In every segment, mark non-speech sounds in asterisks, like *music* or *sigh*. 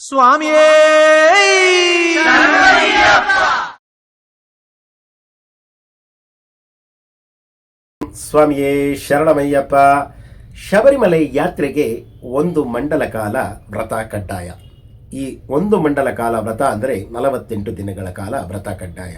ಸ್ವಾಮಿಯೇ! ಸ್ವಾಮಿಯೇ, ಶರಣಮಯ್ಯಪ್ಪ. ಶಬರಿಮಲೆ ಯಾತ್ರೆಗೆ ಒಂದು ಮಂಡಲ ಕಾಲ ವ್ರತ ಕಡ್ಡಾಯ. ಈ ಒಂದು ಮಂಡಲ ಕಾಲ ವ್ರತ ಅಂದರೆ ನಲವತ್ತೆಂಟು ದಿನಗಳ ಕಾಲ ವ್ರತ ಕಡ್ಡಾಯ.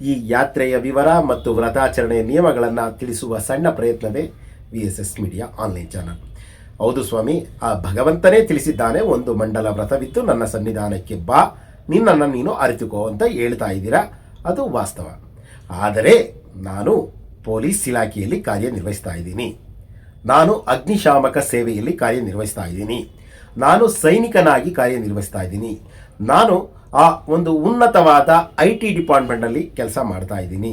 ಈ ಯಾತ್ರೆಯ ವಿವರ ಮತ್ತು ವ್ರತಾಚರಣೆಯ ನಿಯಮಗಳನ್ನು ತಿಳಿಸುವ ಸಣ್ಣ ಪ್ರಯತ್ನವೇ V S S media online channel ಹೌದು ಸ್ವಾಮಿ, ಆ ಭಗವಂತನೇ ತಿಳಿಸಿದ್ದಾನೆ, ಒಂದು ಮಂಡಲ ವ್ರತವಿತ್ತು, ನನ್ನ ಸನ್ನಿಧಾನಕ್ಕೆ ಬಾ, ನಿನ್ನನ್ನು ನೀನು ಅರಿತುಕೋ ಅಂತ ಹೇಳ್ತಾ ಇದ್ದೀರಾ? ಅದು ವಾಸ್ತವ. ಆದರೆ ನಾನು ಪೊಲೀಸ್ ಇಲಾಖೆಯಲ್ಲಿ ಕಾರ್ಯನಿರ್ವಹಿಸ್ತಾ ಇದ್ದೀನಿ. ನಾನು ಅಗ್ನಿಶಾಮಕ ಸೇವೆಯಲ್ಲಿ ಕಾರ್ಯನಿರ್ವಹಿಸ್ತಾ ಇದ್ದೀನಿ. ನಾನು ಸೈನಿಕನಾಗಿ ಕಾರ್ಯನಿರ್ವಹಿಸ್ತಾ ಇದ್ದೀನಿ. ನಾನು ಆ ಒಂದು ಉನ್ನತವಾದ ಐ ಟಿ ಡಿಪಾರ್ಟ್ಮೆಂಟಲ್ಲಿ ಕೆಲಸ ಮಾಡ್ತಾ ಇದ್ದೀನಿ.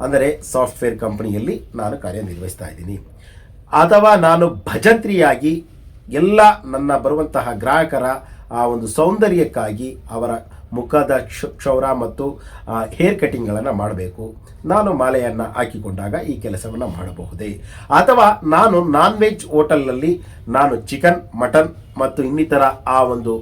ಅಂದರೆ ಸಾಫ್ಟ್ವೇರ್ ಕಂಪನಿಯಲ್ಲಿ ನಾನು ಕಾರ್ಯನಿರ್ವಹಿಸ್ತಾ ಇದ್ದೀನಿ. ಅಥವಾ ನಾನು ಭಜಂತ್ರಿಯಾಗಿ ಎಲ್ಲ ನನ್ನ ಬರುವಂತಹ ಗ್ರಾಹಕರ ಆ ಒಂದು ಸೌಂದರ್ಯಕ್ಕಾಗಿ ಅವರ ಮುಖದ ಕ್ಷ, ಕ್ಷೌರ ಮತ್ತು ಹೇರ್ ಕಟಿಂಗ್ಗಳನ್ನು ಮಾಡಬೇಕು. ನಾನು ಮಾಲೆಯನ್ನು ಹಾಕಿಕೊಂಡಾಗ ಈ ಕೆಲಸವನ್ನು ಮಾಡಬಹುದೇ? ಅಥವಾ ನಾನು ನಾನ್ ವೆಜ್ ಹೋಟೆಲ್ನಲ್ಲಿ ನಾನು ಚಿಕನ್ ಮಟನ್ ಮತ್ತು ಇನ್ನಿತರ ಆ ಒಂದು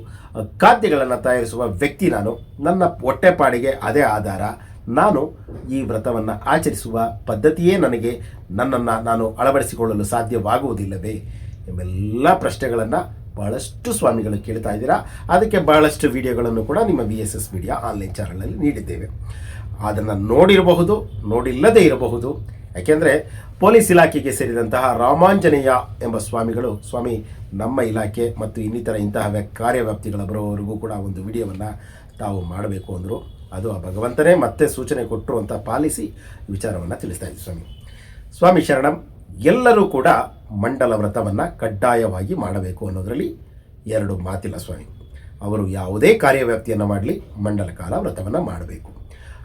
ಖಾದ್ಯಗಳನ್ನು ತಯಾರಿಸುವ ವ್ಯಕ್ತಿ ನಾನು. ನನ್ನ ಹೊಟ್ಟೆಪಾಡಿಗೆ ಅದೇ ಆಧಾರ. ನಾನು ಈ ವ್ರತವನ್ನು ಆಚರಿಸುವ ಪದ್ಧತಿಯೇ ನನಗೆ ನನ್ನನ್ನು ನಾನು ಅಳವಡಿಸಿಕೊಳ್ಳಲು ಸಾಧ್ಯವಾಗುವುದಿಲ್ಲವೇ? ಎಂಬೆಲ್ಲ ಪ್ರಶ್ನೆಗಳನ್ನು ಬಹಳಷ್ಟು ಸ್ವಾಮಿಗಳು ಕೇಳ್ತಾ ಇದ್ದೀರಾ. ಅದಕ್ಕೆ ಬಹಳಷ್ಟು ವಿಡಿಯೋಗಳನ್ನು ಕೂಡ ನಿಮ್ಮ V S S media online ಚಾನಲಲ್ಲಿ ನೀಡಿದ್ದೇವೆ. ಅದನ್ನು ನೋಡಿರಬಹುದು, ನೋಡಿಲ್ಲದೇ ಇರಬಹುದು. ಯಾಕೆಂದರೆ ಪೊಲೀಸ್ ಇಲಾಖೆಗೆ ಸೇರಿದಂತಹ ರಾಮಾಂಜನೇಯ ಎಂಬ ಸ್ವಾಮಿಗಳು, ಸ್ವಾಮಿ ನಮ್ಮ ಇಲಾಖೆ ಮತ್ತು ಇನ್ನಿತರ ಇಂತಹ ವ್ಯ, ಕಾರ್ಯವ್ಯಾಪ್ತಿಗಳ ಬರುವವರೆಗೂ ಕೂಡ ಒಂದು ವಿಡಿಯೋವನ್ನು ತಾವು ಮಾಡಬೇಕು ಅಂದರು. ಅದು ಆ ಭಗವಂತನೇ ಮತ್ತೆ ಸೂಚನೆ ಕೊಟ್ಟರು ಅಂತ ಪಾಲಿಸಿ ವಿಚಾರವನ್ನು ತಿಳಿಸ್ತಾ ಇದ್ವಿ ಸ್ವಾಮಿ. ಸ್ವಾಮಿ ಶರಣಂ, ಎಲ್ಲರೂ ಕೂಡ ಮಂಡಲ ವ್ರತವನ್ನು ಕಡ್ಡಾಯವಾಗಿ ಮಾಡಬೇಕು ಅನ್ನೋದರಲ್ಲಿ ಎರಡು ಮಾತಿಲ್ಲ ಸ್ವಾಮಿ. ಅವರು ಯಾವುದೇ ಕಾರ್ಯವ್ಯಾಪ್ತಿಯನ್ನು ಮಾಡಲಿ, ಮಂಡಲ ಕಾಲ ವ್ರತವನ್ನು ಮಾಡಬೇಕು.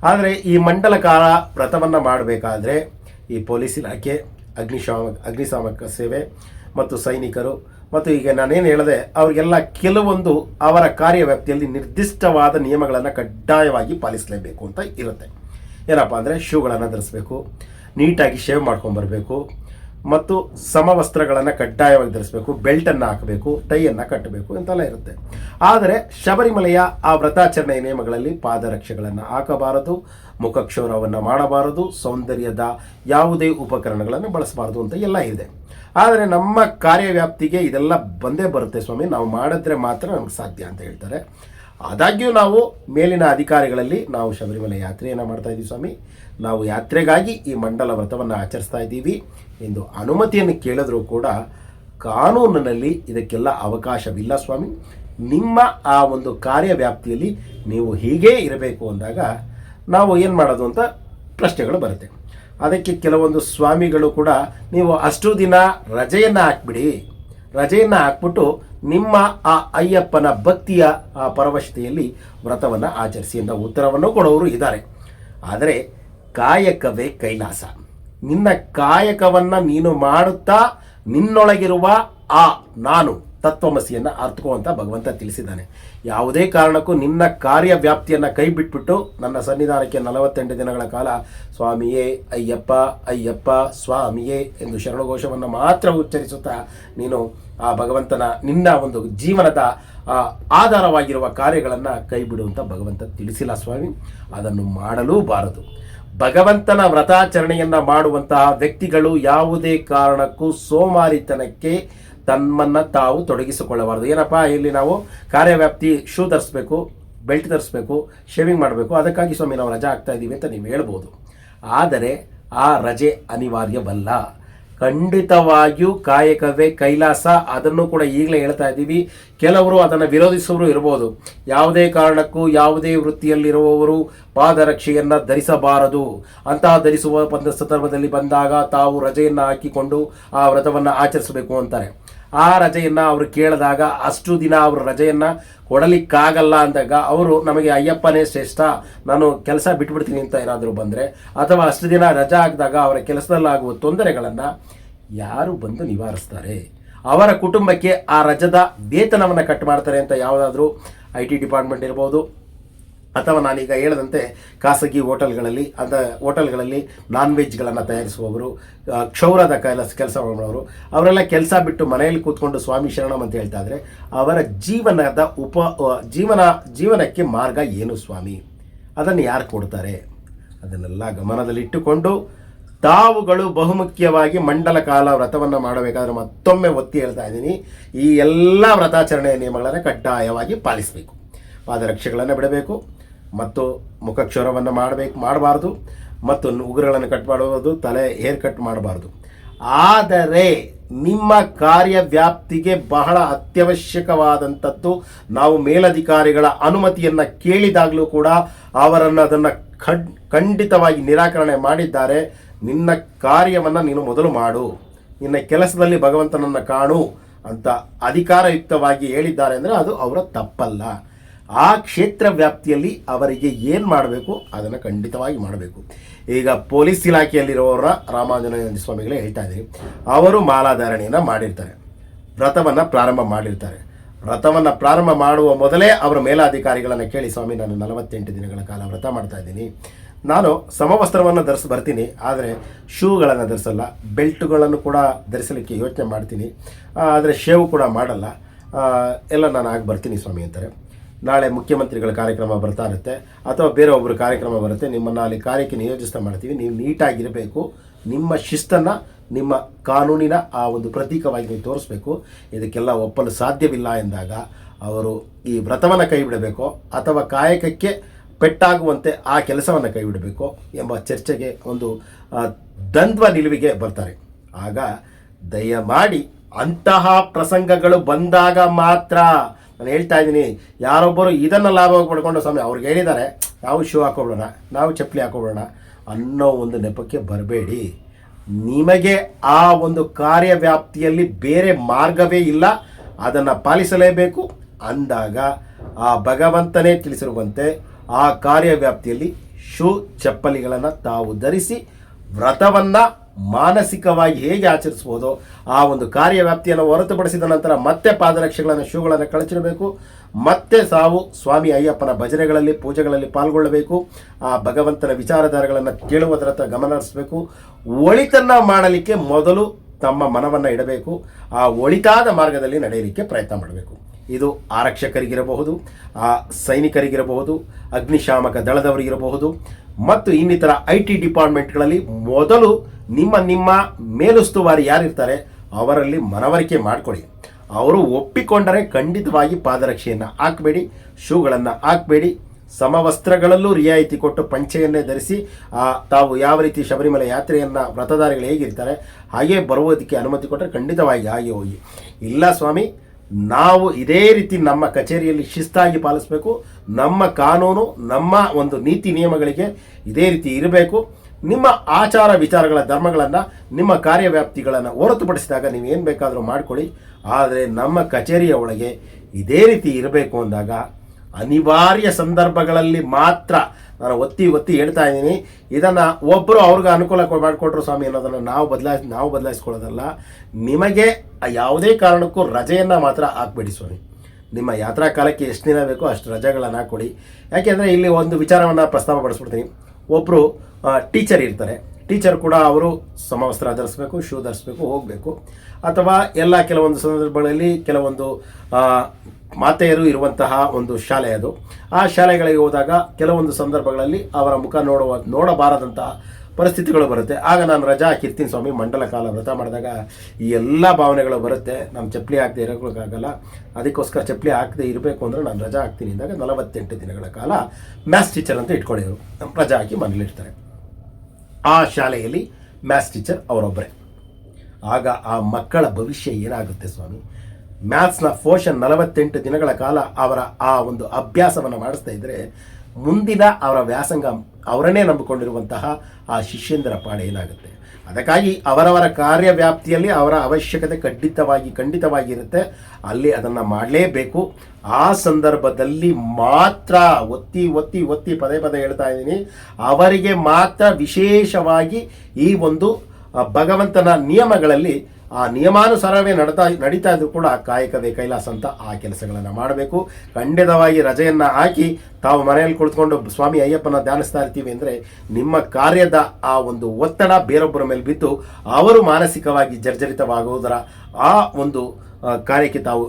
ಆದರೆ ಈ ಮಂಡಲ ಕಾಲ ವ್ರತವನ್ನು ಮಾಡಬೇಕಾದ್ರೆ ಈ ಪೊಲೀಸ್ ಇಲಾಖೆ ಅಗ್ನಿಶಾಮ ಅಗ್ನಿಶಾಮಕ ಸೇವೆ ಮತ್ತು ಸೈನಿಕರು ಮತ್ತು ಈಗ ನಾನೇನು ಹೇಳಿದೆ, ಅವರಿಗೆಲ್ಲ ಕೆಲವೊಂದು ಅವರ ಕಾರ್ಯವ್ಯಾಪ್ತಿಯಲ್ಲಿ ನಿರ್ದಿಷ್ಟವಾದ ನಿಯಮಗಳನ್ನು ಕಡ್ಡಾಯವಾಗಿ ಪಾಲಿಸಲೇಬೇಕು ಅಂತ ಇರುತ್ತೆ. ಏನಪ್ಪ ಅಂದರೆ ಶೂಗಳನ್ನು ಧರಿಸಬೇಕು, ನೀಟಾಗಿ ಶೇವ್ ಮಾಡ್ಕೊಂಬರ್ಬೇಕು ಮತ್ತು ಸಮವಸ್ತ್ರಗಳನ್ನು ಕಡ್ಡಾಯವಾಗಿ ಧರಿಸಬೇಕು, ಬೆಲ್ಟನ್ನು ಹಾಕಬೇಕು, ಟೈಯನ್ನು ಕಟ್ಟಬೇಕು ಅಂತೆಲ್ಲ ಇರುತ್ತೆ. ಆದರೆ ಶಬರಿಮಲೆಯ ಆ ವ್ರತಾಚರಣೆಯ ನಿಯಮಗಳಲ್ಲಿ ಪಾದರಕ್ಷೆಗಳನ್ನು ಹಾಕಬಾರದು, ಮುಖಕ್ಷೌರವನ್ನು ಮಾಡಬಾರದು, ಸೌಂದರ್ಯದ ಯಾವುದೇ ಉಪಕರಣಗಳನ್ನು ಬಳಸಬಾರದು ಅಂತ ಎಲ್ಲ ಇದೆ. ಆದರೆ ನಮ್ಮ ಕಾರ್ಯವ್ಯಾಪ್ತಿಗೆ ಇದೆಲ್ಲ ಬಂದೇ ಬರುತ್ತೆ ಸ್ವಾಮಿ. ನಾವು ಮಾಡಿದ್ರೆ ಮಾತ್ರ ನಮ್ಗೆ ಸಾಧ್ಯ ಅಂತ ಹೇಳ್ತಾರೆ. ಆದಾಗ್ಯೂ ನಾವು ಮೇಲಿನ ಅಧಿಕಾರಿಗಳಲ್ಲಿ ನಾವು ಶಬರಿಮಲೆ ಯಾತ್ರೆಯನ್ನು ಮಾಡ್ತಾ ಇದ್ದೀವಿ ಸ್ವಾಮಿ. ನಾವು ಯಾತ್ರೆಗಾಗಿ ಈ ಮಂಡಲ ವ್ರತವನ್ನು ಆಚರಿಸ್ತಾ ಇದ್ದೀವಿ ಎಂದು ಅನುಮತಿಯನ್ನು ಕೇಳಿದ್ರೂ ಕೂಡ ಕಾನೂನಿನಲ್ಲಿ ಇದಕ್ಕೆಲ್ಲ ಅವಕಾಶವಿಲ್ಲ ಸ್ವಾಮಿ. ನಿಮ್ಮ ಆ ಒಂದು ಕಾರ್ಯವ್ಯಾಪ್ತಿಯಲ್ಲಿ ನೀವು ಹೀಗೇ ಇರಬೇಕು ಅಂದಾಗ ನಾವು ಏನು ಮಾಡೋದು ಅಂತ ಪ್ರಶ್ನೆಗಳು ಬರುತ್ತೆ. ಅದಕ್ಕೆ ಕೆಲವೊಂದು ಸ್ವಾಮಿಗಳು ಕೂಡ ನೀವು ಅಷ್ಟು ದಿನ ರಜೆಯನ್ನು ಹಾಕ್ಬಿಡಿ. ರಜೆಯನ್ನು ಹಾಕ್ಬಿಟ್ಟು ನಿಮ್ಮ ಆ ಅಯ್ಯಪ್ಪನ ಭಕ್ತಿಯ ಆ ಪರವಶತೆಯಲ್ಲಿ ವ್ರತವನ್ನು ಆಚರಿಸಿ ಎಂಬ ಉತ್ತರವನ್ನು ಕೊಡೋರು ಇದ್ದಾರೆ. ಆದರೆ ಕಾಯಕವೇ ಕೈಲಾಸ. ನಿನ್ನ ಕಾಯಕವನ್ನು ನೀನು ಮಾಡುತ್ತಾ ನಿನ್ನೊಳಗಿರುವ ಆ ನಾನು ತತ್ವಮಸಿಯನ್ನು ಅರ್ಥಕೋ ಅಂತ ಭಗವಂತ ತಿಳಿಸಿದ್ದಾನೆ. ಯಾವುದೇ ಕಾರಣಕ್ಕೂ ನಿನ್ನ ಕಾರ್ಯವ್ಯಾಪ್ತಿಯನ್ನು ಕೈ ಬಿಟ್ಬಿಟ್ಟು ನನ್ನ ಸನ್ನಿಧಾನಕ್ಕೆ ನಲವತ್ತೆಂಟು ದಿನಗಳ ಕಾಲ ಸ್ವಾಮಿಯೇ, ಅಯ್ಯಪ್ಪ ಅಯ್ಯಪ್ಪ, ಸ್ವಾಮಿಯೇ ಎಂದು ಶರಣಘೋಷವನ್ನು ಮಾತ್ರ ಉಚ್ಚರಿಸುತ್ತಾ ನೀನು ಆ ಭಗವಂತನ ನಿನ್ನ ಒಂದು ಜೀವನದ ಆಧಾರವಾಗಿರುವ ಕಾರ್ಯಗಳನ್ನು ಕೈ ಬಿಡುವಂಥ ಭಗವಂತ ತಿಳಿಸಿಲ್ಲ ಸ್ವಾಮಿ. ಅದನ್ನು ಮಾಡಲೂಬಾರದು. ಭಗವಂತನ ವ್ರತಾಚರಣೆಯನ್ನು ಮಾಡುವಂತಹ ವ್ಯಕ್ತಿಗಳು ಯಾವುದೇ ಕಾರಣಕ್ಕೂ ಸೋಮಾರಿತನಕ್ಕೆ ತಮ್ಮನ್ನು ತಾವು ತೊಡಗಿಸಿಕೊಳ್ಳಬಾರದು. ಏನಪ್ಪ, ಇಲ್ಲಿ ನಾವು ಕಾರ್ಯವ್ಯಾಪ್ತಿ ಶೂ ಧರಿಸ್ಬೇಕು ಬೆಲ್ಟ್ ಧರಿಸ್ಬೇಕು ಶೇವಿಂಗ್ ಮಾಡಬೇಕು, ಅದಕ್ಕಾಗಿ ಸ್ವಾಮಿ ನಾವು ರಜೆ ಆಗ್ತಾ ಇದ್ದೀವಿ ಅಂತ ನೀವು ಹೇಳ್ಬೋದು. ಆದರೆ ಆ ರಜೆ ಅನಿವಾರ್ಯವಲ್ಲ. ಖಂಡಿತವಾಗಿಯೂ ಕಾಯಕವೇ ಕೈಲಾಸ, ಅದನ್ನು ಕೂಡ ಈಗಲೇ ಹೇಳ್ತಾ ಇದ್ದೀವಿ. ಕೆಲವರು ಅದನ್ನು ವಿರೋಧಿಸುವರು ಇರ್ಬೋದು. ಯಾವುದೇ ಕಾರಣಕ್ಕೂ ಯಾವುದೇ ವೃತ್ತಿಯಲ್ಲಿರುವವರು ಪಾದರಕ್ಷೆಯನ್ನು ಧರಿಸಬಾರದು. ಅಂತಹ ಧರಿಸುವ ಸಂದರ್ಭದಲ್ಲಿ ಬಂದಾಗ ತಾವು ರಜೆಯನ್ನು ಹಾಕಿಕೊಂಡು ಆ ವ್ರತವನ್ನು ಆಚರಿಸಬೇಕು ಅಂತಾರೆ. ಆ ರಜೆಯನ್ನು ಅವರು ಕೇಳಿದಾಗ ಅಷ್ಟು ದಿನ ಅವರು ರಜೆಯನ್ನು ಕೊಡಲಿಕ್ಕಾಗಲ್ಲ ಅಂದಾಗ ಅವರು ನಮಗೆ ಅಯ್ಯಪ್ಪನೇ ಶ್ರೇಷ್ಠ, ನಾನು ಕೆಲಸ ಬಿಟ್ಬಿಡ್ತೀನಿ ಅಂತ ಏನಾದರೂ ಬಂದರೆ ಅಥವಾ ಅಷ್ಟು ದಿನ ರಜಾ ಹಾಕಿದಾಗ ಅವರ ಕೆಲಸದಲ್ಲಾಗುವ ತೊಂದರೆಗಳನ್ನು ಯಾರು ಬಂದು ನಿವಾರಿಸ್ತಾರೆ? ಅವರ ಕುಟುಂಬಕ್ಕೆ ಆ ರಜದ ವೇತನವನ್ನು ಕಟ್ ಮಾಡ್ತಾರೆ ಅಂತ ಯಾವುದಾದ್ರೂ ಐ ಟಿ ಡಿಪಾರ್ಟ್ಮೆಂಟ್ ಇರ್ಬೋದು ಅಥವಾ ನಾನೀಗ ಹೇಳದಂತೆ ಖಾಸಗಿ ಹೋಟೆಲ್ಗಳಲ್ಲಿ ಅಂತ ಹೋಟೆಲ್ಗಳಲ್ಲಿ ನಾನ್ ವೆಜ್ಗಳನ್ನು ತಯಾರಿಸುವವರು ಕ್ಷೌರದ ಕೆಲಸ ಕೆಲಸ ಮಾಡುವವರು, ಅವರೆಲ್ಲ ಕೆಲಸ ಬಿಟ್ಟು ಮನೆಯಲ್ಲಿ ಕೂತ್ಕೊಂಡು ಸ್ವಾಮಿ ಶರಣಂ ಅಂತ ಹೇಳ್ತಾ ಇದ್ರೆ, ಅವರ ಜೀವನದ ಉಪ ಜೀವನ, ಜೀವನಕ್ಕೆ ಮಾರ್ಗ ಏನು ಸ್ವಾಮಿ? ಅದನ್ನು ಯಾರು ಕೊಡ್ತಾರೆ? ಅದನ್ನೆಲ್ಲ ಗಮನದಲ್ಲಿಟ್ಟುಕೊಂಡು ತಾವುಗಳು ಬಹುಮುಖ್ಯವಾಗಿ ಮಂಡಲ ಕಾಲ ವ್ರತವನ್ನು ಮಾಡಬೇಕಾದ್ರೆ ಮತ್ತೊಮ್ಮೆ ಒತ್ತಿ ಹೇಳ್ತಾ ಇದ್ದೀನಿ, ಈ ಎಲ್ಲ ವ್ರತಾಚರಣೆಯ ನಿಯಮಗಳನ್ನು ಕಡ್ಡಾಯವಾಗಿ ಪಾಲಿಸಬೇಕು. ಪಾದರಕ್ಷೆಗಳನ್ನು ಬಿಡಬೇಕು. ಮತ್ತು ಮುಖಕ್ಷೌರವನ್ನು ಮಾಡಬೇಕು, ಮಾಡಬಾರ್ದು ಮತ್ತು ಉಗುರುಗಳನ್ನು ಕಟ್ ಮಾಡುವುದು, ತಲೆ ಹೇರ್ ಕಟ್ ಮಾಡಬಾರ್ದು. ಆದರೆ ನಿಮ್ಮ ಕಾರ್ಯವ್ಯಾಪ್ತಿಗೆ ಬಹಳ ಅತ್ಯವಶ್ಯಕವಾದಂಥದ್ದು ನಾವು ಮೇಲಧಿಕಾರಿಗಳ ಅನುಮತಿಯನ್ನು ಕೇಳಿದಾಗಲೂ ಕೂಡ ಅವರನ್ನು ಅದನ್ನು ಖಂಡ್, ಖಂಡಿತವಾಗಿ ನಿರಾಕರಣೆ ಮಾಡಿದ್ದಾರೆ. ನಿನ್ನ ಕಾರ್ಯವನ್ನು ನೀನು ಮೊದಲು ಮಾಡು. ನಿನ್ನ ಕೆಲಸದಲ್ಲಿ ಭಗವಂತನನ್ನು ಕಾಣು ಅಂತ ಅಧಿಕಾರಯುಕ್ತವಾಗಿ ಹೇಳಿದ್ದಾರೆ ಅಂದರೆ ಅದು ಅವರ ತಪ್ಪಲ್ಲ. ಆ ಕ್ಷೇತ್ರ ವ್ಯಾಪ್ತಿಯಲ್ಲಿ ಅವರಿಗೆ ಏನು ಮಾಡಬೇಕು, ಅದನ್ನು ಖಂಡಿತವಾಗಿ ಮಾಡಬೇಕು. ಈಗ ಪೊಲೀಸ್ ಇಲಾಖೆಯಲ್ಲಿರುವವರ ರಾಮಾಂಜನೇಯ ಸ್ವಾಮಿಗಳೇ ಹೇಳ್ತಾ ಇದ್ದೀವಿ ಅವರು ಮಾಲಾಧಾರಣೆಯನ್ನು ಮಾಡಿರ್ತಾರೆ. ವ್ರತವನ್ನು ಪ್ರಾರಂಭ ಮಾಡಿರ್ತಾರೆ. ವ್ರತವನ್ನು ಪ್ರಾರಂಭ ಮಾಡುವ ಮೊದಲೇ ಅವರ ಮೇಲಾಧಿಕಾರಿಗಳನ್ನು ಕೇಳಿ, ಸ್ವಾಮಿ, ನಾನು ನಲವತ್ತೆಂಟು ದಿನಗಳ ಕಾಲ ವ್ರತ ಮಾಡ್ತಾ ಇದ್ದೀನಿ. ನಾನು ಸಮವಸ್ತ್ರವನ್ನು ಧರಿಸಿ, ಬರ್ತೀನಿ. ಆದರೆ ಶೂಗಳನ್ನು ಧರಿಸಲ್ಲ. ಬೆಲ್ಟ್ಗಳನ್ನು ಕೂಡ ಧರಿಸಲಿಕ್ಕೆ ಯೋಚನೆ ಮಾಡ್ತೀನಿ. ಆದರೆ ಶೇವು ಕೂಡ ಮಾಡಲ್ಲ. ಎಲ್ಲ ನಾನು ಆಗಿ ಬರ್ತೀನಿ ಸ್ವಾಮಿ ಅಂತಾರೆ. ನಾಳೆ ಮುಖ್ಯಮಂತ್ರಿಗಳ ಕಾರ್ಯಕ್ರಮ ಬರ್ತಾ ಇರುತ್ತೆ. ಅಥವಾ ಬೇರೆ ಒಬ್ಬರು ಕಾರ್ಯಕ್ರಮ ಬರುತ್ತೆ. ನಿಮ್ಮನ್ನು ಅಲ್ಲಿ ಕಾರ್ಯಕ್ಕೆ ನಿಯೋಜಿಸ್ತಾ ಮಾಡ್ತೀವಿ. ನೀವು ನೀಟಾಗಿರಬೇಕು. ನಿಮ್ಮ ಶಿಸ್ತನ್ನು, ನಿಮ್ಮ ಕಾನೂನಿನ ಆ ಒಂದು ಪ್ರತೀಕವಾಗಿ ನೀವು ತೋರಿಸ್ಬೇಕು. ಇದಕ್ಕೆಲ್ಲ ಒಪ್ಪಲು ಸಾಧ್ಯವಿಲ್ಲ ಎಂದಾಗ ಅವರು ಈ ವ್ರತವನ್ನು ಕೈ ಬಿಡಬೇಕೋ ಅಥವಾ ಕಾಯಕಕ್ಕೆ ಪೆಟ್ಟಾಗುವಂತೆ ಆ ಕೆಲಸವನ್ನು ಕೈಬಿಡಬೇಕು ಎಂಬ ಚರ್ಚೆಗೆ ಒಂದು ದ್ವಂದ್ವ ನಿಲುವಿಗೆ ಬರ್ತಾರೆ. ಆಗ ದಯಮಾಡಿ ಅಂತಹ ಪ್ರಸಂಗಗಳು ಬಂದಾಗ ಮಾತ್ರ ನಾನು ಹೇಳ್ತಾ ಇದ್ದೀನಿ, ಯಾರೊಬ್ಬರು ಇದನ್ನು ಲಾಭ ಪಡ್ಕೊಂಡು ಸ್ವಾಮಿ ಅವ್ರಿಗೆ ಹೇಳಿದ್ದಾರೆ, ನಾವು ಶೂ ಹಾಕೊಬಿಡೋಣ, ನಾವು ಚಪ್ಪಲಿ ಹಾಕೊಬಿಡೋಣ ಅನ್ನೋ ಒಂದು ನೆಪಕ್ಕೆ ಬರಬೇಡಿ. ನಿಮಗೆ ಆ ಒಂದು ಕಾರ್ಯವ್ಯಾಪ್ತಿಯಲ್ಲಿ ಬೇರೆ ಮಾರ್ಗವೇ ಇಲ್ಲ, ಅದನ್ನು ಪಾಲಿಸಲೇಬೇಕು. ಅಂದಾಗ ಆ ಭಗವಂತನೇ ತಿಳಿಸಿರುವಂತೆ ಆ ಕಾರ್ಯವ್ಯಾಪ್ತಿಯಲ್ಲಿ ಶೂ ಚಪ್ಪಲಿಗಳನ್ನು ತಾವು ಧರಿಸಿ ವ್ರತವನ್ನು ಮಾನಸಿಕವಾಗಿ ಹೇಗೆ ಆಚರಿಸ್ಬೋದೋ ಆ ಒಂದು ಕಾರ್ಯವ್ಯಾಪ್ತಿಯನ್ನು ಹೊರತುಪಡಿಸಿದ ನಂತರ ಮತ್ತೆ ಪಾದರಕ್ಷೆಗಳನ್ನು, ಶೂಗಳನ್ನು ಕಳಚಿರಬೇಕು ಮತ್ತೆ ಸಾವು ಸ್ವಾಮಿ ಅಯ್ಯಪ್ಪನ ಭಜನೆಗಳಲ್ಲಿ, ಪೂಜೆಗಳಲ್ಲಿ ಪಾಲ್ಗೊಳ್ಳಬೇಕು. ಆ ಭಗವಂತನ ವಿಚಾರಧಾರೆಗಳನ್ನು ಕೇಳುವುದರತ್ತ ಗಮನ ಹರಿಸಬೇಕು. ಒಳಿತನ್ನ ಮಾಡಲಿಕ್ಕೆ ಮೊದಲು ತಮ್ಮ ಮನವನ್ನು ಇಡಬೇಕು. ಆ ಒಳಿತಾದ ಮಾರ್ಗದಲ್ಲಿ ನಡೆಯಲಿಕ್ಕೆ ಪ್ರಯತ್ನ ಮಾಡಬೇಕು. ಇದು ಆರಕ್ಷಕರಿಗಿರಬಹುದು, ಆ ಸೈನಿಕರಿಗಿರಬಹುದು, ಅಗ್ನಿಶಾಮಕ ದಳದವರಿಗಿರಬಹುದು, ಮತ್ತು ಇನ್ನಿತರ ಐ ಟಿ ಡಿಪಾರ್ಟ್ಮೆಂಟ್ಗಳಲ್ಲಿ ಮೊದಲು ನಿಮ್ಮ ನಿಮ್ಮ ಮೇಲುಸ್ತುವಾರಿ ಯಾರಿರ್ತಾರೆ, ಅವರಲ್ಲಿ ಮನವರಿಕೆ ಮಾಡಿಕೊಡಿ ಅವರು ಒಪ್ಪಿಕೊಂಡರೆ ಖಂಡಿತವಾಗಿ ಪಾದರಕ್ಷೆಯನ್ನು ಹಾಕಬೇಡಿ, ಶೂಗಳನ್ನು ಹಾಕಬೇಡಿ, ಸಮವಸ್ತ್ರಗಳಲ್ಲೂ ರಿಯಾಯಿತಿ ಕೊಟ್ಟು ಪಂಚೆಯನ್ನೇ ಧರಿಸಿ ತಾವು ಯಾವ ರೀತಿ ಶಬರಿಮಲೆ ಯಾತ್ರೆಯನ್ನು, ವ್ರತಧಾರಿಗಳು ಹೇಗಿರ್ತಾರೆ, ಹಾಗೇ ಬರುವುದಕ್ಕೆ ಅನುಮತಿ ಕೊಟ್ಟರೆ ಖಂಡಿತವಾಗಿ ಹಾಗೆ ಹೋಗಿ. ಇಲ್ಲ ಸ್ವಾಮಿ, ನಾವು ಇದೇ ರೀತಿ ನಮ್ಮ ಕಚೇರಿಯಲ್ಲಿ ಶಿಸ್ತಾಗಿ ಪಾಲಿಸಬೇಕು, ನಮ್ಮ ಕಾನೂನು, ನಮ್ಮ ಒಂದು ನೀತಿ ನಿಯಮಗಳಿಗೆ ಇದೇ ರೀತಿ ಇರಬೇಕು. ನಿಮ್ಮ ಆಚಾರ ವಿಚಾರಗಳ ಧರ್ಮಗಳನ್ನು, ನಿಮ್ಮ ಕಾರ್ಯವ್ಯಾಪ್ತಿಗಳನ್ನು ಹೊರತುಪಡಿಸಿದಾಗ ನೀವು ಏನು ಬೇಕಾದರೂ ಮಾಡಿಕೊಳ್ಳಿ. ಆದರೆ ನಮ್ಮ ಕಚೇರಿಯ ಒಳಗೆ ಇದೇ ರೀತಿ ಇರಬೇಕು ಅಂದಾಗ ಅನಿವಾರ್ಯ ಸಂದರ್ಭಗಳಲ್ಲಿ ಮಾತ್ರ ನಾನು ಒತ್ತಿ ಒತ್ತಿ ಹೇಳ್ತಾ ಇದ್ದೀನಿ. ಇದನ್ನು ಒಬ್ಬರು ಅವ್ರಿಗೆ ಅನುಕೂಲ ಮಾಡಿಕೊಟ್ರು ಸ್ವಾಮಿ ಅನ್ನೋದನ್ನು ನಾವು ಬದಲಾಯಿಸ್ ನಾವು ಬದಲಾಯಿಸ್ಕೊಳ್ಳೋದಲ್ಲ. ನಿಮಗೆ ಯಾವುದೇ ಕಾರಣಕ್ಕೂ ರಜೆಯನ್ನು ಮಾತ್ರ ಹಾಕ್ಬೇಡಿ ಸ್ವಾಮಿ. ನಿಮ್ಮ ಯಾತ್ರಾ ಕಾಲಕ್ಕೆ ಎಷ್ಟು ದಿನ ಬೇಕೋ ಅಷ್ಟು ರಜೆಗಳನ್ನು ಹಾಕ್ಕೊಡಿ ಯಾಕೆಂದರೆ ಇಲ್ಲಿ ಒಂದು ವಿಚಾರವನ್ನು ಪ್ರಸ್ತಾಪ ಪಡಿಸ್ಬಿಡ್ತೀನಿ. ಒಬ್ಬರು ಟೀಚರ್ ಇರ್ತಾರೆ. ಟೀಚರ್ ಕೂಡ ಅವರು ಸಮವಸ್ತ್ರ ಧರಿಸ್ಬೇಕು, ಶೂ ಧರಿಸ್ಬೇಕು, ಹೋಗಬೇಕು. ಅಥವಾ ಎಲ್ಲ ಕೆಲವೊಂದು ಸಂದರ್ಭಗಳಲ್ಲಿ ಕೆಲವೊಂದು ಮಾತೆಯರು ಇರುವಂತಹ ಒಂದು ಶಾಲೆ ಅದು. ಆ ಶಾಲೆಗಳಿಗೆ ಹೋದಾಗ ಕೆಲವೊಂದು ಸಂದರ್ಭಗಳಲ್ಲಿ ಅವರ ಮುಖ ನೋಡುವ, ನೋಡಬಾರದಂತಹ ಪರಿಸ್ಥಿತಿಗಳು ಬರುತ್ತೆ. ಆಗ ನಾನು ರಜಾ ಹಾಕಿರ್ತೀನಿ ಸ್ವಾಮಿ ಮಂಡಲ ಕಾಲ ವ್ರತ ಮಾಡಿದಾಗ ಈ ಎಲ್ಲ ಭಾವನೆಗಳು ಬರುತ್ತೆ. ನಮ್ಮ ಚಪ್ಪಲಿ ಹಾಕದೆ ಇರೋಕ್ಕಾಗಲ್ಲ. ಅದಕ್ಕೋಸ್ಕರ ಚಪ್ಪಲಿ ಹಾಕದೆ ಇರಬೇಕು ಅಂದರೆ ನಾನು ರಜಾ ಹಾಕ್ತೀನಿ ಅಂದಾಗ ನಲವತ್ತೆಂಟು ದಿನಗಳ ಕಾಲ ಮ್ಯಾಥ್ಸ್ ಟೀಚರ್ ಅಂತ ಇಟ್ಕೊಂಡಿದ್ರು. ರಜಾ ಹಾಕಿ ಮನೇಲಿರ್ತಾರೆ ಆ ಶಾಲೆಯಲ್ಲಿ ಮ್ಯಾಥ್ಸ್ ಟೀಚರ್ ಅವರೊಬ್ಬರೇ. ಆಗ ಆ ಮಕ್ಕಳ ಭವಿಷ್ಯ ಏನಾಗುತ್ತೆ ಸ್ವಾಮಿ? ಮ್ಯಾಥ್ಸ್ನ ಪೋಷನ್ ನಲವತ್ತೆಂಟು ದಿನಗಳ ಕಾಲ ಅವರ ಆ ಒಂದು ಅಭ್ಯಾಸವನ್ನು ಮಾಡಿಸ್ತಾ ಇದ್ದರೆ ಮುಂದಿನ ಅವರ ವ್ಯಾಸಂಗ ಅವರನ್ನೇ ನಂಬಿಕೊಂಡಿರುವಂತಹ ಆ ಶಿಷ್ಯಂದರ ಪಾಡ ಏನಾಗುತ್ತೆ? ಅದಕ್ಕಾಗಿ ಅವರವರ ಕಾರ್ಯವ್ಯಾಪ್ತಿಯಲ್ಲಿ ಅವರ ಅವಶ್ಯಕತೆ ಖಂಡಿತವಾಗಿ ಖಂಡಿತವಾಗಿ ಇರುತ್ತೆ. ಅಲ್ಲಿ ಅದನ್ನು ಮಾಡಲೇಬೇಕು. ಆ ಸಂದರ್ಭದಲ್ಲಿ ಮಾತ್ರ ಒತ್ತಿ ಒತ್ತಿ ಒತ್ತಿ ಪದೇ ಪದೇ ಹೇಳ್ತಾ ಇದ್ದೀನಿ. ಅವರಿಗೆ ಮಾತ್ರ ವಿಶೇಷವಾಗಿ ಈ ಒಂದು ಭಗವಂತನ ನಿಯಮಗಳಲ್ಲಿ ಆ ನಿಯಮಾನುಸಾರವೇ ನಡ್ತಾ, ನಡೀತಾ ಇದ್ರು ಕೂಡ ಕಾಯಕವೇ ಕೈಲಾಸ ಅಂತ ಆ ಕೆಲಸಗಳನ್ನು ಮಾಡಬೇಕು. ಖಂಡಿತವಾಗಿ ರಜೆಯನ್ನು ಹಾಕಿ ತಾವು ಮನೆಯಲ್ಲಿ ಕುಳಿತುಕೊಂಡು ಸ್ವಾಮಿ ಅಯ್ಯಪ್ಪನ ಧ್ಯಾನಿಸ್ತಾ ಇರ್ತೀವಿ ಅಂದರೆ ನಿಮ್ಮ ಕಾರ್ಯದ ಆ ಒಂದು ಒತ್ತಡ ಬೇರೊಬ್ಬರ ಮೇಲೆ ಬಿದ್ದು ಅವರು ಮಾನಸಿಕವಾಗಿ ಜರ್ಜರಿತವಾಗುವುದರ ಆ ಒಂದು ಕಾರ್ಯಕ್ಕೆ ತಾವು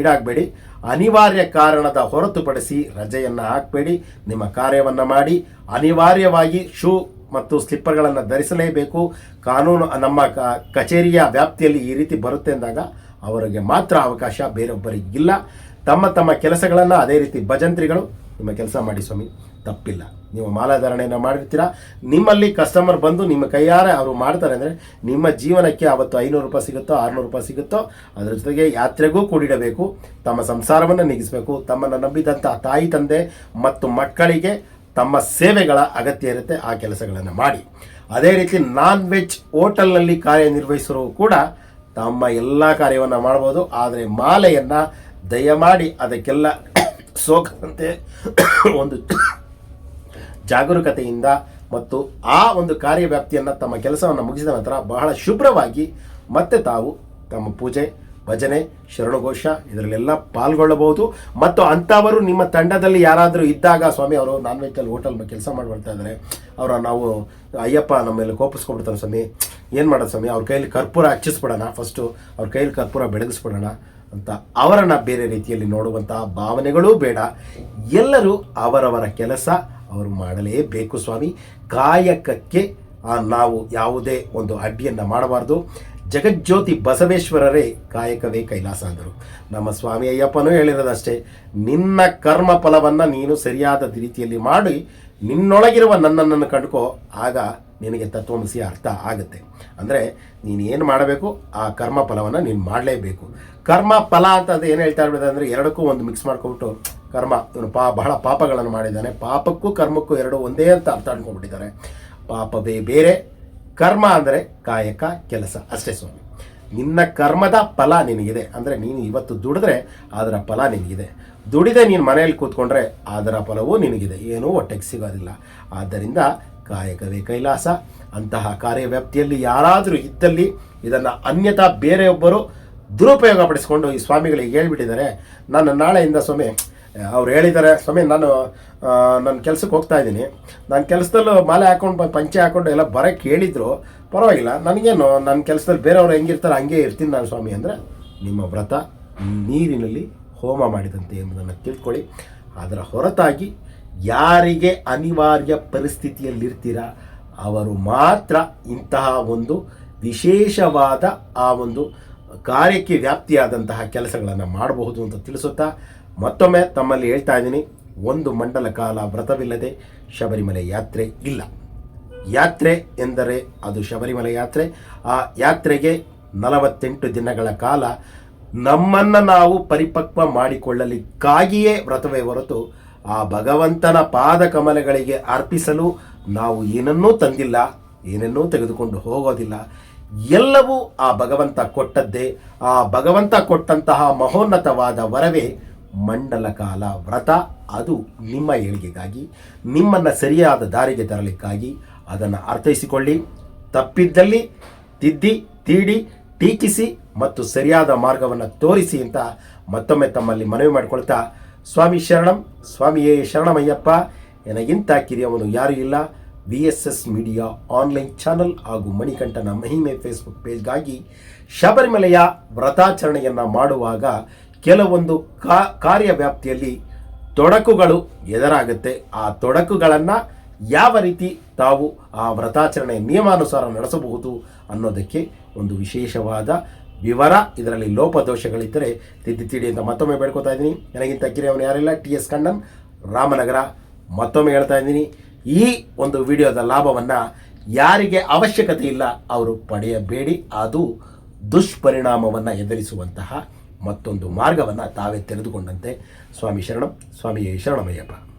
ಈಡಾಗಬೇಡಿ. ಅನಿವಾರ್ಯ ಕಾರಣದ ಹೊರತುಪಡಿಸಿ ರಜೆಯನ್ನು ಹಾಕಬೇಡಿ. ನಿಮ್ಮ ಕಾರ್ಯವನ್ನು ಮಾಡಿ. ಅನಿವಾರ್ಯವಾಗಿ ಶೂ ಮತ್ತು ಸ್ಲಿಪ್ಪರ್ಗಳನ್ನು ಧರಿಸಲೇಬೇಕು. ಕಾನೂನು, ನಮ್ಮ ಕಚೇರಿಯ ವ್ಯಾಪ್ತಿಯಲ್ಲಿ ಈ ರೀತಿ ಬರುತ್ತೆ ಅಂದಾಗ ಅವರಿಗೆ ಮಾತ್ರ ಅವಕಾಶ ಬೇರೊಬ್ಬರಿಗಿಲ್ಲ ತಮ್ಮ ತಮ್ಮ ಕೆಲಸಗಳನ್ನು ಅದೇ ರೀತಿ ಭಜಂತ್ರಿಗಳು, ನಿಮ್ಮ ಕೆಲಸ ಮಾಡಿ ಸ್ವಾಮಿ, ತಪ್ಪಿಲ್ಲ. ನೀವು ಮಾಲಾಧಾರಣೆಯನ್ನು ಮಾಡಿರ್ತೀರಾ? ನಿಮ್ಮಲ್ಲಿ ಕಸ್ಟಮರ್ ಬಂದು ನಿಮ್ಮ ಕೈಯಾರೆ ಅವರು ಮಾಡ್ತಾರೆ ಅಂದರೆ ನಿಮ್ಮ ಜೀವನಕ್ಕೆ ಅವತ್ತು ಐನೂರು ರೂಪಾಯಿ ಸಿಗುತ್ತೋ, ಆರುನೂರು ರೂಪಾಯಿ ಸಿಗುತ್ತೋ, ಅದರ ಜೊತೆಗೆ ಯಾತ್ರೆಗೂ ಕೂಡಿಡಬೇಕು. ತಮ್ಮ ಸಂಸಾರವನ್ನು ನಿಗಿಸಬೇಕು. ತಮ್ಮನ್ನು ನಂಬಿದಂಥ ತಾಯಿ, ತಂದೆ ಮತ್ತು ಮಕ್ಕಳಿಗೆ ತಮ್ಮ ಸೇವೆಗಳ ಅಗತ್ಯ ಇರುತ್ತೆ ಆ ಕೆಲಸಗಳನ್ನು ಮಾಡಿ. ಅದೇ ರೀತಿ ನಾನ್ ವೆಜ್ ಹೋಟೆಲ್ನಲ್ಲಿ ಕಾರ್ಯನಿರ್ವಹಿಸರು ಕೂಡ ತಮ್ಮ ಎಲ್ಲ ಕಾರ್ಯವನ್ನು ಮಾಡ್ಬೋದು. ಆದರೆ ಮಾಲೆಯನ್ನು ದಯಮಾಡಿ ಅದಕ್ಕೆಲ್ಲ *coughs* ಸೋಕದಂತೆ *coughs* ಒಂದು *coughs* ಜಾಗರೂಕತೆಯಿಂದ ಮತ್ತು ಆ ಒಂದು ಕಾರ್ಯವ್ಯಾಪ್ತಿಯನ್ನು ತಮ್ಮ ಕೆಲಸವನ್ನು ಮುಗಿಸಿದ ನಂತರ ಬಹಳ ಶುಭ್ರವಾಗಿ ಮತ್ತೆ ತಾವು ತಮ್ಮ ಪೂಜೆ ಭಜನೆ, ಶರಣಘೋಷ, ಇದರಲ್ಲೆಲ್ಲ ಪಾಲ್ಗೊಳ್ಳಬಹುದು. ಮತ್ತು ಅಂಥವರು ನಿಮ್ಮ ತಂಡದಲ್ಲಿ ಯಾರಾದರೂ ಇದ್ದಾಗ ಸ್ವಾಮಿ ಅವರು ನಾನ್ ವೆಜ್ಜಲ್ಲಿ ಹೋಟೆಲ್ ಕೆಲಸ ಮಾಡಿ ಬರ್ತಾ ಇದ್ದಾರೆ. ಅವರ ನಾವು, ಅಯ್ಯಪ್ಪ, ನಮ್ಮ ಮೇಲೆ ಕೋಪಿಸ್ಕೊಬಿಡ್ತಾರೆ ಸ್ವಾಮಿ. ಏನು ಮಾಡೋದು ಸ್ವಾಮಿ? ಅವ್ರ ಕೈಯಲ್ಲಿ ಕರ್ಪೂರ ಹಚ್ಚಿಸ್ಬಿಡೋಣ ಫಸ್ಟು ಅವ್ರ ಕೈಯಲ್ಲಿ ಕರ್ಪೂರ ಬೆಳಗಿಸ್ಬಿಡೋಣ ಅಂತ. ಅವರನ್ನು ಬೇರೆ ರೀತಿಯಲ್ಲಿ ನೋಡುವಂತಹ ಭಾವನೆಗಳೂ ಬೇಡ. ಎಲ್ಲರೂ ಅವರವರ ಕೆಲಸ ಅವರು ಮಾಡಲೇಬೇಕು ಸ್ವಾಮಿ. ಕಾಯಕಕ್ಕೆ ನಾವು ಯಾವುದೇ ಒಂದು ಅಡ್ಡಿಯನ್ನು ಮಾಡಬಾರ್ದು. ಜಗಜ್ಯೋತಿ ಬಸವೇಶ್ವರರೇ ಕಾಯಕವೇ ಕೈಲಾಸ ಅಂದರು ನಮ್ಮ ಸ್ವಾಮಿ ಅಯ್ಯಪ್ಪನೂ ಹೇಳಿರೋದಷ್ಟೇ ನಿನ್ನ ಕರ್ಮ ಫಲವನ್ನು ನೀನು ಸರಿಯಾದ ರೀತಿಯಲ್ಲಿ ಮಾಡಿ, ನಿನ್ನೊಳಗಿರುವ ನನ್ನನ್ನು ಕಂಡುಕೋ, ಆಗ ನಿನಗೆ ತತ್ವಮಸಿ ಅರ್ಥ ಆಗುತ್ತೆ. ಅಂದರೆ ನೀನು ಏನು ಮಾಡಬೇಕು, ಆ ಕರ್ಮ ಫಲವನ್ನು ನೀನು ಮಾಡಲೇಬೇಕು. ಕರ್ಮ ಫಲ ಅಂತ ಅದು ಏನು ಹೇಳ್ತಾ ಇರ್ಬೋದು ಅಂದರೆ ಎರಡಕ್ಕೂ ಒಂದು ಮಿಕ್ಸ್ ಮಾಡ್ಕೊಬಿಟ್ಟು ಕರ್ಮ, ಇವನು ಪಾ, ಬಹಳ ಪಾಪಗಳನ್ನು ಮಾಡಿದ್ದಾನೆ. ಪಾಪಕ್ಕೂ ಕರ್ಮಕ್ಕೂ ಎರಡು ಒಂದೇ ಅಂತ ಅರ್ಥ ಅನ್ಕೊಂಡ್ಬಿಟ್ಟಿದ್ದಾರೆ. ಪಾಪವೇ ಬೇರೆ ಕರ್ಮ ಅಂದರೆ ಕಾಯಕ ಕೆಲಸ. ಅಷ್ಟೇ ಸ್ವಾಮಿ. ನಿನ್ನ ಕರ್ಮದ ಫಲ ನಿನಗಿದೆ. ಅಂದರೆ ನೀನು ಇವತ್ತು ದುಡಿದ್ರೆ ಅದರ ಫಲ ನಿನಗಿದೆ. ದುಡಿದೆ ನೀನು ಮನೆಯಲ್ಲಿ ಕೂತ್ಕೊಂಡ್ರೆ ಅದರ ಫಲವೂ ನಿನಗಿದೆ. ಏನೂ ಒಟ್ಟೆಗೆ ಸಿಗೋದಿಲ್ಲ. ಆದ್ದರಿಂದ ಕಾಯಕವೇ ಕೈಲಾಸ. ಅಂತಹ ಕಾರ್ಯವ್ಯಾಪ್ತಿಯಲ್ಲಿ ಯಾರಾದರೂ ಇದ್ದಲ್ಲಿ ಇದನ್ನು ಅನ್ಯತಾ ಬೇರೆಯೊಬ್ಬರು ದುರುಪಯೋಗ ಪಡಿಸ್ಕೊಂಡು ಈ ಸ್ವಾಮಿಗಳಿಗೆ ಹೇಳ್ಬಿಟ್ಟಿದ್ದಾರೆ. ನನ್ನ ನಾಳೆಯಿಂದ ಸ್ವಾಮಿ ಅವ್ರು ಹೇಳಿದ್ದಾರೆ, ಸ್ವಾಮಿ, ನಾನು ನನ್ನ ಕೆಲಸಕ್ಕೆ ಹೋಗ್ತಾ ಇದ್ದೀನಿ. ನಾನು ಕೆಲಸದಲ್ಲೂ ಮಾಲೆ ಹಾಕೊಂಡು ಪಂಚೆ ಹಾಕೊಂಡು ಎಲ್ಲ ಬರೋಕ್ಕೆ ಹೇಳಿದರು ಪರವಾಗಿಲ್ಲ, ನನಗೇನು ನನ್ನ ಕೆಲಸದಲ್ಲಿ ಬೇರೆಯವ್ರು ಹೆಂಗಿರ್ತಾರೆ ಹಂಗೆ ಇರ್ತೀನಿ ನಾನು ಸ್ವಾಮಿ ಅಂದರೆ, ನಿಮ್ಮ ವ್ರತ ನೀರಿನಲ್ಲಿ ಹೋಮ ಮಾಡಿದಂತೆ ಎಂಬುದನ್ನು ತಿಳ್ಕೊಳ್ಳಿ. ಅದರ ಹೊರತಾಗಿ ಯಾರಿಗೆ ಅನಿವಾರ್ಯ ಪರಿಸ್ಥಿತಿಯಲ್ಲಿರ್ತೀರ, ಅವರು ಮಾತ್ರ ಇಂತಹ ಒಂದು ವಿಶೇಷವಾದ ಆ ಒಂದು ಕಾರ್ಯಕ್ಕೆ ವ್ಯಾಪ್ತಿಯಾದಂತಹ ಕೆಲಸಗಳನ್ನು ಮಾಡಬಹುದು ಅಂತ ತಿಳಿಸುತ್ತಾ ಮತ್ತೊಮ್ಮೆ ತಮ್ಮಲ್ಲಿ ಹೇಳ್ತಾ ಇದ್ದೀನಿ, ಒಂದು ಮಂಡಲ ಕಾಲ ವ್ರತವಿಲ್ಲದೆ ಶಬರಿಮಲೆ ಯಾತ್ರೆ ಇಲ್ಲ. ಯಾತ್ರೆ ಎಂದರೆ ಅದು ಶಬರಿಮಲೆ ಯಾತ್ರೆ. ಆ ಯಾತ್ರೆಗೆ ನಲವತ್ತೆಂಟು ದಿನಗಳ ಕಾಲ ನಮ್ಮನ್ನು ನಾವು ಪರಿಪಕ್ವ ಮಾಡಿಕೊಳ್ಳಲಿಕ್ಕಾಗಿಯೇ ವ್ರತವೇ ಹೊರತು ಆ ಭಗವಂತನ ಪಾದ ಕಮಲಗಳಿಗೆ ಅರ್ಪಿಸಲು ನಾವು ಏನನ್ನೂ ತಂದಿಲ್ಲ, ಏನನ್ನೂ ತೆಗೆದುಕೊಂಡು ಹೋಗೋದಿಲ್ಲ. ಎಲ್ಲವೂ ಆ ಭಗವಂತ ಕೊಟ್ಟದ್ದೇ, ಆ ಭಗವಂತ ಕೊಟ್ಟಂತಹ ಮಹೋನ್ನತವಾದ ವರವೇ. ಮಂಡಲ ಕಾಲ ವ್ರತ, ಅದು ನಿಮ್ಮ ಏಳಿಗೆಗಾಗಿ, ನಿಮ್ಮನ್ನು ಸರಿಯಾದ ದಾರಿಗೆ ತರಲಿಕ್ಕಾಗಿ ಅದನ್ನು ಅರ್ಥೈಸಿಕೊಳ್ಳಿ. ತಪ್ಪಿದ್ದಲ್ಲಿ ತಿದ್ದಿ, ತೀಡಿ, ಟೀಕಿಸಿ ಮತ್ತು ಸರಿಯಾದ ಮಾರ್ಗವನ್ನು ತೋರಿಸಿ ಅಂತ ಮತ್ತೊಮ್ಮೆ ತಮ್ಮಲ್ಲಿ ಮನವಿ ಮಾಡಿಕೊಳ್ತಾ ಸ್ವಾಮಿ ಶರಣಂ, ಸ್ವಾಮಿಯೇ ಶರಣಮಯ್ಯಪ್ಪ. ನನಗಿಂತ ಕಿರಿಯವನು ಯಾರೂ ಇಲ್ಲ. V S S media online channel ಹಾಗೂ ಮಣಿಕಂಠನ ಮಹಿಮೆ ಫೇಸ್ಬುಕ್ ಪೇಜ್ಗಾಗಿ ಶಬರಿಮಲೆಯ ವ್ರತಾಚರಣೆಯನ್ನು ಮಾಡುವಾಗ ಕೆಲವೊಂದು ಕಾರ್ಯವ್ಯಾಪ್ತಿಯಲ್ಲಿ ತೊಡಕುಗಳು ಎದುರಾಗುತ್ತೆ. ಆ ತೊಡಕುಗಳನ್ನು ಯಾವ ರೀತಿ ತಾವು ಆ ವ್ರತಾಚರಣೆ ನಿಯಮಾನುಸಾರ ನಡೆಸಬಹುದು ಅನ್ನೋದಕ್ಕೆ ಒಂದು ವಿಶೇಷವಾದ ವಿವರ ಇದರಲ್ಲಿ ಲೋಪದೋಷಗಳಿದ್ದರೆ ತಿದ್ದಿ ತಿಡಿ ಅಂತ ಮತ್ತೊಮ್ಮೆ ಬೇಡ್ಕೊತಾ ಇದ್ದೀನಿ. ನನಗಿಂತ ಕಿರಿಯವನು ಯಾರಿಲ್ಲ, ಟಿ ಎಸ್ ಕಣ್ಣನ್, ರಾಮನಗರ. ಮತ್ತೊಮ್ಮೆ ಹೇಳ್ತಾ ಇದ್ದೀನಿ, ಈ ಒಂದು ವಿಡಿಯೋದ ಲಾಭವನ್ನು ಯಾರಿಗೆ ಅವಶ್ಯಕತೆ ಇಲ್ಲ, ಅವರು ಪಡೆಯಬೇಡಿ. ಅದು ದುಷ್ಪರಿಣಾಮವನ್ನು ಎದುರಿಸುವಂತಹ ಮತ್ತೊಂದು ಮಾರ್ಗವನ್ನು ತಾವೇ ತೆರೆದುಕೊಂಡಂತೆ. ಸ್ವಾಮಿ ಶರಣಂ ಸ್ವಾಮಿ ಶರಣಮಯ್ಯಪ್ಪ.